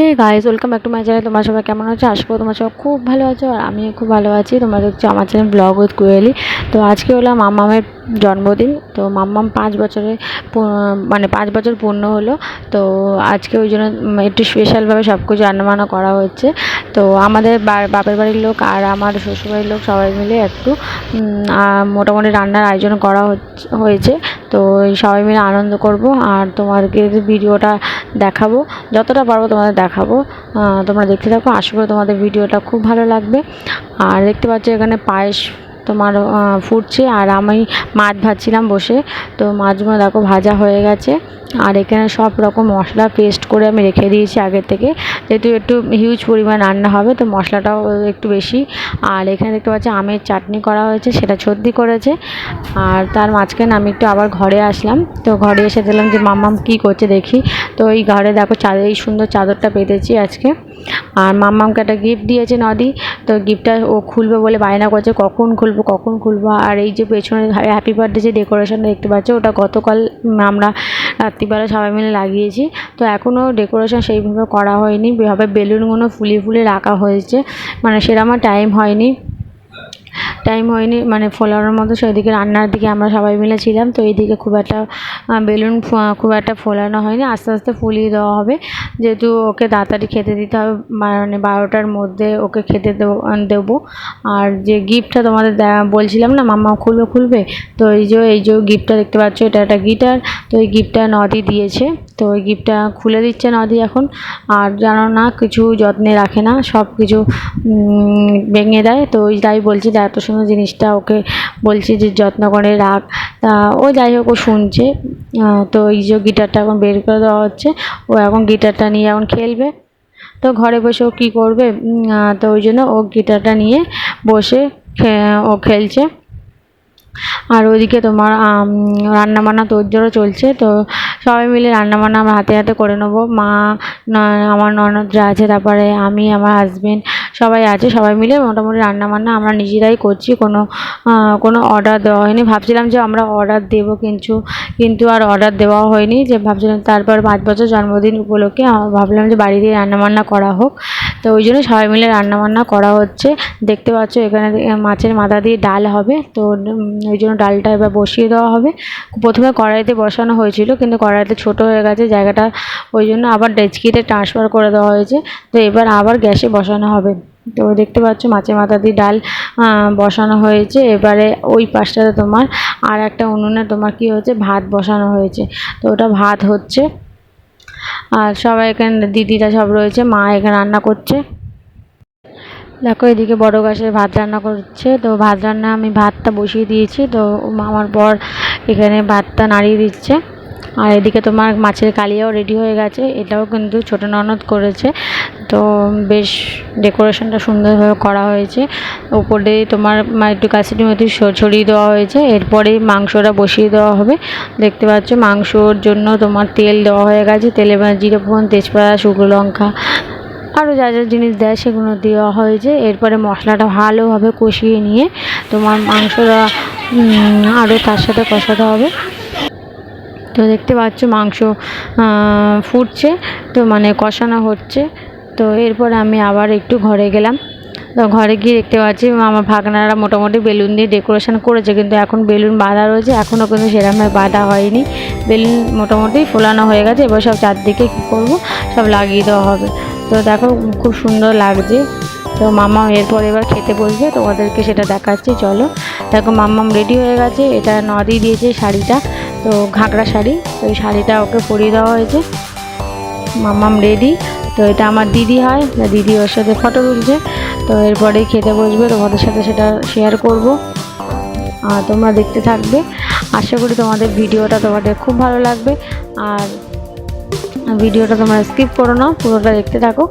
Hey guys welcome back to my channel তোমার সবাই কেমন আছো? আশা তোমার সবাই খুব ভালো আছো আর আমিও খুব ভালো আছি। তোমরা দেখছ আমার চ্যানেল ব্লগ উইথ কুয়েলি তো আজকে হলো মাম্মামের জন্মদিন। তো মাম্মাম পাঁচ বছরে মানে পাঁচ বছর পূর্ণ হলো। তো আজকে ওই জন্য একটু স্পেশালভাবে সব কিছু রান্নাবান্না করা হচ্ছে। তো আমাদের বাপের বাড়ির লোক আর আমার শ্বশুরবাড়ির লোক সবাই মিলে একটু মোটামুটি রান্নার আয়োজন করা হচ্ছে হয়েছে। তো সবাই মিলে আনন্দ করব আর তোমাদেরকে ভিডিওটা দেখাবো, যতটা পারব তোমাদের দেখাবো। তোমরা দেখতে থাকো, আশা করি তোমাদের ভিডিওটা খুব ভালো লাগবে। আর দেখতে পাচ্ছ এখানে পায়েস তোমার আহ, ফুটছে আর আমি মাছ ভাজছিলাম বসে। তো মাছগুলো দেখো ভাজা হয়ে গেছে। আর এখানে সব রকম মশলা পেস্ট করে আমি রেখে দিয়েছি আগের থেকে। যেহেতু একটু হিউজ পরিমাণ রান্না হবে তো মশলাটাও একটু বেশি। আর এখানে দেখতে পাচ্ছি আমের চাটনি করা হয়েছে সেটা সর্দি করেছে। আর তার মাঝখানে আমি একটু আবার ঘরে আসলাম। তো ঘরে এসে দেখলাম যে মাম্মাম কী করছে দেখি। তো এই ঘরে দেখো চাদর এই সুন্দর চাদরটা পেতেছি আজকে। আর মাম্মামকে একটা গিফট দিয়েছে নদী। তো গিফটটা ও খুলবে বলে বায়না করছে, কখন খুলবো কখন খুলবো? আর এই যে পেছনে হ্যাপি বার্থডে যে ডেকোরেশন দেখতে পাচ্ছ, ওটা গতকাল আমরা রাত্রিবেলা সবাই মিলে লাগিয়েছি। তো এখনও ডেকোরেশন সেইভাবে করা হয়নি। বেলুনগুলো ফুলিয়ে ফুলিয়ে রাখা হয়েছে। মানে সেরকম টাইম হয়নি। টাইম হয়নি মানে ফোলানোর মতো সেদিকে রান্নার দিকে আমরা সবাই মিলে ছিলাম, তো এইদিকে খুব একটা বেলুন খুব একটা ফোলানো হয়নি, আস্তে আস্তে ফুলিয়ে দেওয়া হবে। যেহেতু ওকে তাড়াতাড়ি খেতে দিতে হবে মানে বারোটার মধ্যে ওকে খেতে দেবো দেবো। আর যে গিফটটা তোমাদের বলছিলাম না, মাম্মা খুলবে খুলবে, তো এই যে এই যে গিফটটা দেখতে পাচ্ছ, এটা একটা গিটার, তো এই গিফটটা নদী দিয়েছে। তো ওই গিফটটা খুলে দিচ্ছে নদী এখন। আর জানো না, কিছু যত্নে রাখে না, সব কিছু ভেঙে দেয়। তো ওই তাই বলছি যে এত সুন্দর জিনিসটা ওকে বলছি যে যত্ন করে রাখ। তা ও যাই হোক, ও শুনছে। তো এই যে গিটারটা এখন বের করে দেওয়া হচ্ছে, ও এখন গিটারটা নিয়ে এখন খেলবে। তো ঘরে বসে ও কী করবে? তো ওই জন্য ও গিটারটা নিয়ে বসে ও খেলছে। আর ওইদিকে তোমার রান্নাবান্না তোর তোড়জোড়ও চলছে, তো সবাই মিলে রান্নাবান্না আমরা হাতে হাতে করে নেব। মা আমার ননদরা আছে, তারপরে আমি, আমার হাজবেন্ড সবাই আছে, সবাই মিলে মোটামুটি রান্নাবান্না আমরা নিজেরাই করছি। কোনো কোনো অর্ডার দেওয়া হয়নি। ভাবছিলাম যে আমরা অর্ডার দেবো কিন্তু কিন্তু আর অর্ডার দেওয়া হয়নি। যে ভাবছিলাম তারপর পাঁচ বছর জন্মদিন উপলক্ষে ভাবলাম যে বাড়ি বাড়িতেই রান্নাবান্না করা হোক। তো ওই জন্য সবাই মিলে রান্নাবান্না করা হচ্ছে। দেখতে পাচ্ছ এখানে মাছের মাথা দিয়ে ডাল হবে। তো ওই জন্য ডালটা এবার বসিয়ে দেওয়া হবে। প্রথমে কড়াইতে বসানো হয়েছিল, কিন্তু কড়াইতে ছোট হয়ে গেছে। জায়গাটা ওই জন্য আবার ডেচকিতে ট্রান্সফার করে দেওয়া হয়েছে। তো এবার আবার গ্যাসে বসানো হবে। তো দেখতে পাচ্ছ মাছের মাথা দিয়ে ডাল বসানো হয়েছে। এবারে ওই পাশটাতে তোমার আর একটা উনুনে তোমার কি হয়েছে? ভাত বসানো হয়েছে। তো ওটা ভাত হচ্ছে। আর সবাই এখানে দিদিরা সব রয়েছে, মা এখানে রান্না করছে। দেখো, এদিকে বড় গাছের ভাত রান্না করছে। তো ভাত রান্না আমি ভাতটা বসিয়ে দিয়েছি। তো আমার বর এখানে ভাতটা নাড়িয়ে দিচ্ছে। আর এদিকে তোমার মাছের কালিয়াও রেডি হয়ে গেছে। এটাও কিন্তু ছোটো ননদ করেছে। তো বেশ ডেকোরেশনটা সুন্দরভাবে করা হয়েছে। ওপরে তোমার একটু কাশিটি মতো ছড়িয়ে দেওয়া হয়েছে। এরপরে মাংসটা বসিয়ে দেওয়া হবে। দেখতে পাচ্ছ মাংসর জন্য তোমার তেল দেওয়া হয়ে গেছে। তেলে জিরে ফোড়ন তেজপাতা, শুকনো লঙ্কা আরও যা যা জিনিস দেয় সেগুলো দেওয়া হয়েছে। এরপরে মশলাটা ভালোভাবে কষিয়ে নিয়ে তোমার মাংসটা আরও তার সাথে কষাতে হবে। তো দেখতে পাচ্ছ মাংস ফুটছে, তো মানে কষানো হচ্ছে। তো এরপরে আমি আবার একটু ঘরে গেলাম। তো ঘরে গিয়ে দেখতে পাচ্ছি আমার ভাগনারা মোটামুটি বেলুন দিয়ে ডেকোরেশন করেছে, কিন্তু এখন বেলুন বাঁধা রয়েছে, এখনও কিন্তু সেরকমভাবে বাঁধা হয়নি। বেলুন মোটামুটি ফোলানো হয়ে গেছে, এবার সব চারদিকে কী করব, সব লাগিয়ে দেওয়া হবে। তো দেখো খুব সুন্দর লাগছে। তো মামা এরপর এবার খেতে বসবে, তোমাদেরকে সেটা দেখাচ্ছি, চলো। দেখো মাম্মাম রেডি হয়ে গেছে, এটা নদী দিয়েছে শাড়িটা। তো ঘাগরা শাড়ি, তো এই শাড়িটা ওকে পরিয়ে দেওয়া হয়েছে। মাম্মাম রেডি তো এটা আমার দিদি হয় দিদি ওর সাথে ফটো তুলছে। তো এরপরেই খেতে বসবে তোমাদের সাথে সেটা শেয়ার করব। আর তোমরা দেখতে থাকবে। আশা করি তোমাদের ভিডিওটা তোমাদের খুব ভালো লাগবে। আর ভিডিওটা তোমরা স্কিপ করো না, পুরোটা দেখতে থাকো।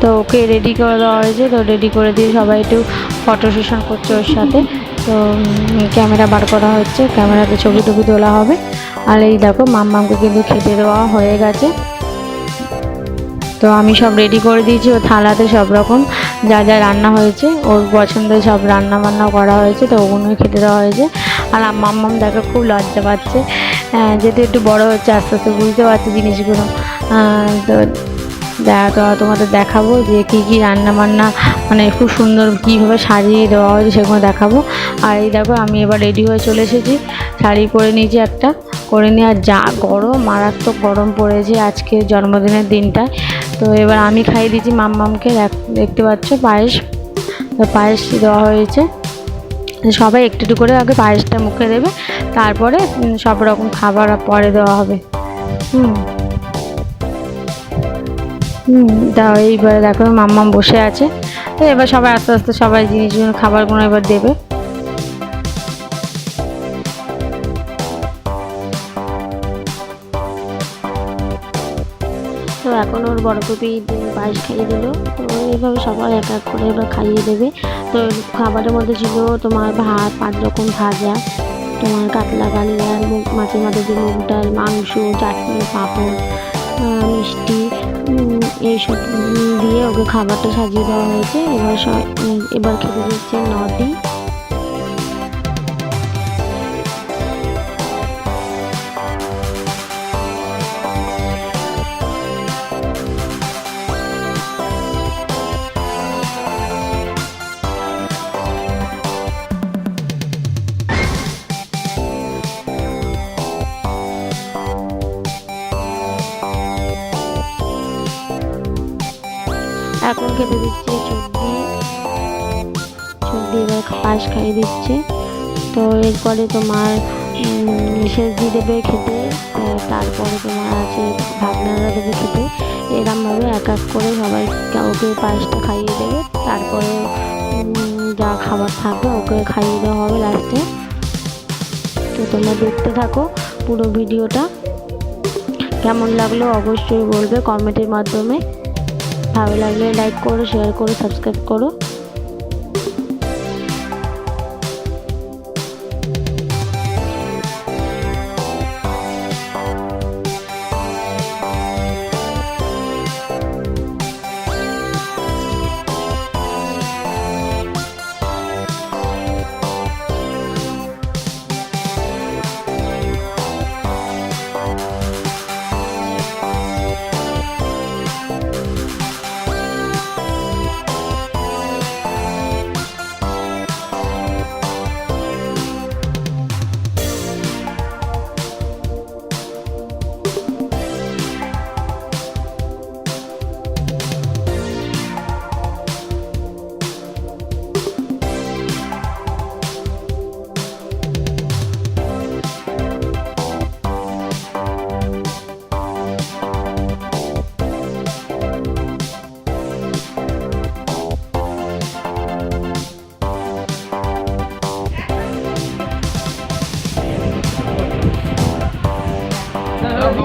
তো ওকে রেডি করে দেওয়া হয়েছে, তো রেডি করে দিয়ে সবাই একটু ফটো সেশন করছে ওর সাথে। তো ক্যামেরা বার করা হচ্ছে। ক্যামেরাতে ছবি টবি তোলা হবে। আর এই দেখো, মাম্মামকে কিন্তু খেতে দেওয়া হয়ে গেছে। তো আমি সব রেডি করে দিয়েছি। ও থালাতে সব রকম যা যা রান্না হয়েছে, ওর পছন্দের সব রান্না বান্না করা হয়েছে, তো ওগুলোই খেতে দেওয়া হয়েছে। আর মাম্মাম দেখো খুব লজ্জা পাচ্ছে। যেহেতু একটু বড় হচ্ছে, আস্তে আস্তে বুঝতে পারছে জিনিসগুলো। তো তোমাদের দেখাবো যে কী কী রান্না বান্না মানে খুব সুন্দর কীভাবে সাজিয়ে দেওয়া হয়েছে সেগুলো দেখাবো। আর এই দেখো, আমি এবার রেডি হয়ে চলে এসেছি। শাড়ি পরে নিয়েছি একটা। করে নিয়ে আর যা গরম, মারাত্মক গরম পড়েছে আজকে জন্মদিনের দিনটায়। তো এবার আমি খাইয়ে দিয়েছি মাম্মামকে, দেখ- দেখতে পাচ্ছ পায়েস। পায়েস দেওয়া হয়েছে। সবাই একটু একটু করে আগে পায়েসটা মুখে দেবে, তারপরে সব রকম খাবার পরে দেওয়া হবে। হুম। তা এইবার দেখো, মাম্মাম বসে আছে। তো এবার সবাই আস্তে আস্তে সবাই জিনিসগুলো, খাবারগুলো এবার দেবে। তো এখন ওর বড় কপি পায়েস খাইয়ে দিল তো এইভাবে সবাই এক এক করে এবার খাইয়ে দেবে। তো খাবারের মধ্যে ছিল তোমার ভাত, পাঁচ রকম ভাজা, তোমার কাতলা কালিয়া মুগ মাছের মাথা দিয়ে মুগ ডাল, মাংস, চাটনি, পাঁপড় মিষ্টি এইসব দিয়ে ওকে খাবারটা সাজিয়ে দেওয়া হয়েছে। এবার এবার খেতে দিচ্ছে নটি এখন খেতে দিচ্ছে সবজি সবজি এবার পায়েস খাইয়ে দিচ্ছে। তো এরপরে তোমার সেজদি দেবে খেতে। তারপরে তোমার আছে ভাগনারা দেবে খেতে। এরমভাবে এক এক করে সবাই ওকে পায়েসটা খাইয়ে দেবে। তারপরে যা খাবার থাকবে ওকে খাইয়ে দেওয়া হবে লাস্টে তো তোমরা দেখতে থাকো পুরো ভিডিওটা। কেমন লাগল অবশ্যই বলবে কমেন্টের মাধ্যমে। ভালো লাগলে লাইক করো শেয়ার করো সাবস্ক্রাইব করো।